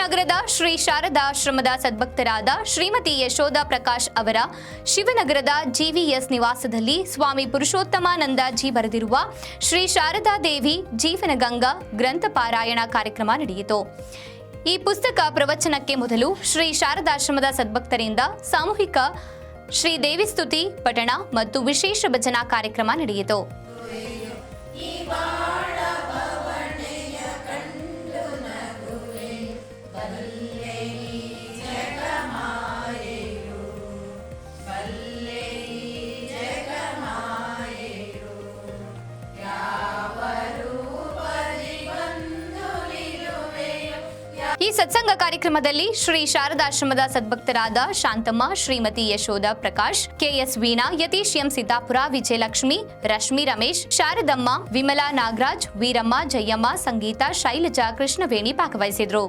ಶ್ರೀ ಶಾರದಾಶ್ರಮದ ಸದ್ಭಕ್ತರಾದ ಶ್ರೀಮತಿ ಯಶೋಧ ಪ್ರಕಾಶ್ ಅವರ ಶಿವನಗರದ ಜಿವಿಎಸ್ ನಿವಾಸದಲ್ಲಿ ಸ್ವಾಮಿ ಪುರುಷೋತ್ತಮಾನಂದಜಿ ಬರೆದಿರುವ ಶ್ರೀ ಶಾರದಾ ದೇವಿ ಜೀವನಗಂಗಾ ಗ್ರಂಥ ಪಾರಾಯಣ ಕಾರ್ಯಕ್ರಮ ನಡೆಯಿತು. ಈ ಪುಸ್ತಕ ಪ್ರವಚನಕ್ಕೆ ಮೊದಲು ಶ್ರೀ ಶಾರದಾಶ್ರಮದ ಸದ್ಭಕ್ತರಿಂದ ಸಾಮೂಹಿಕ ಶ್ರೀ ದೇವಿ ಸ್ತುತಿ, ಪಠಣ ಮತ್ತು ವಿಶೇಷ ಭಜನಾ ಕಾರ್ಯಕ್ರಮ ನಡೆಯಿತು. ಈ ಸತ್ಸಂಗ ಕಾರ್ಯಕ್ರಮದಲ್ಲಿ ಶ್ರೀ ಶಾರದಾಶ್ರಮದ ಸದ್ಭಕ್ತರಾದ ಶಾಂತಮ್ಮ, ಶ್ರೀಮತಿ ಯಶೋಧ ಪ್ರಕಾಶ್, ಕೆಎಸ್ ವೀಣಾ, ಯತೀಶ್ ಎಂ ಸಿದ್ದಾಪುರ ವಿಜಯಲಕ್ಷ್ಮಿ, ರಶ್ಮಿ ರಮೇಶ್, ಶಾರದಮ್ಮ, ವಿಮಲಾ ನಾಗರಾಜ್, ವೀರಮ್ಮ, ಜಯಮ್ಮ, ಸಂಗೀತ, ಶೈಲಜಾ, ಕೃಷ್ಣವೇಣಿ ಭಾಗವಹಿಸಿದ್ರು.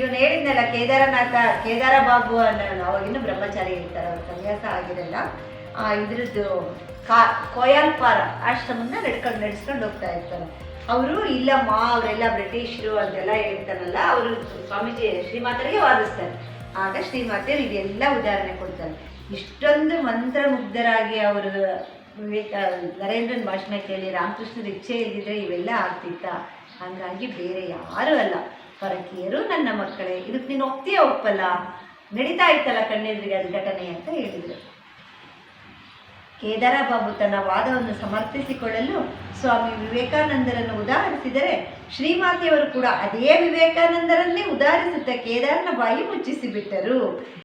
ಇವನು ಹೇಳಿದ್ನಲ್ಲ, ಕೇದಾರನಾಥ ಕೇದಾರ ಬಾಬು ಅನ್ನೋನು, ಅವಾಗಿನ್ನು ಬ್ರಹ್ಮಚಾರಿ ಇರ್ತಾರೆ ಸನ್ಯಾಸ ಆಗಿರಲ್ಲ. ಇದ್ರದ್ದು ಕಾ ಕೋಯಾಲ್ಪಾರ ಆಶ್ರಮನ ನಡ್ಕೊಂಡು ನಡೆಸ್ಕೊಂಡು ಹೋಗ್ತಾ ಇರ್ತಾರೆ. ಅವರು ಇಲ್ಲಮ್ಮ, ಅವರೆಲ್ಲ ಬ್ರಿಟಿಷರು ಅಂತೆಲ್ಲ ಹೇಳ್ತಾರಲ್ಲ, ಅವರು ಸ್ವಾಮೀಜಿ ಶ್ರೀಮಾತರಿಗೆ ವಾದಿಸ್ತಾರೆ. ಆಗ ಶ್ರೀಮಾತೆಯರು ಇದೆಲ್ಲ ಉದಾಹರಣೆ ಕೊಡ್ತಾರೆ. ಇಷ್ಟೊಂದು ಮಂತ್ರಮುಗ್ಧರಾಗಿ ಅವರು, ವಿವೇಕ, ನರೇಂದ್ರನ್ ಭಾಷಣ ಕೇಳಿ, ರಾಮಕೃಷ್ಣರ ಇಚ್ಛೆ ಇಲ್ಲದಿದ್ರೆ ಇವೆಲ್ಲ ಆಗ್ತಿತ್ತ? ಹಾಗಾಗಿ ಬೇರೆ ಯಾರೂ ಅಲ್ಲ. ಪರಕೀಯರು ನನ್ನ ಮಕ್ಕಳೇ, ಇದಕ್ಕೆ ನೀನು ಒಪ್ತೀಯ ಒಪ್ಪಲ್ಲ? ನಡೀತಾ ಇತ್ತಲ್ಲ ಕಣ್ಣೆದುರಿಗೆ ಅದು ಘಟನೆ ಅಂತ ಹೇಳಿದರು. ಕೇದಾರ ಬಾಬು ತನ್ನ ವಾದವನ್ನು ಸಮರ್ಥಿಸಿಕೊಳ್ಳಲು ಸ್ವಾಮಿ ವಿವೇಕಾನಂದರನ್ನು ಉದಾಹರಿಸಿದರೆ, ಶ್ರೀಮಾತೆಯವರು ಕೂಡ ಅದೇ ವಿವೇಕಾನಂದರನ್ನೇ ಉದಾಹರಿಸುತ್ತಾ ಕೇದಾರನ ಬಾಯಿ ಮುಚ್ಚಿಸಿ ಬಿಟ್ಟರು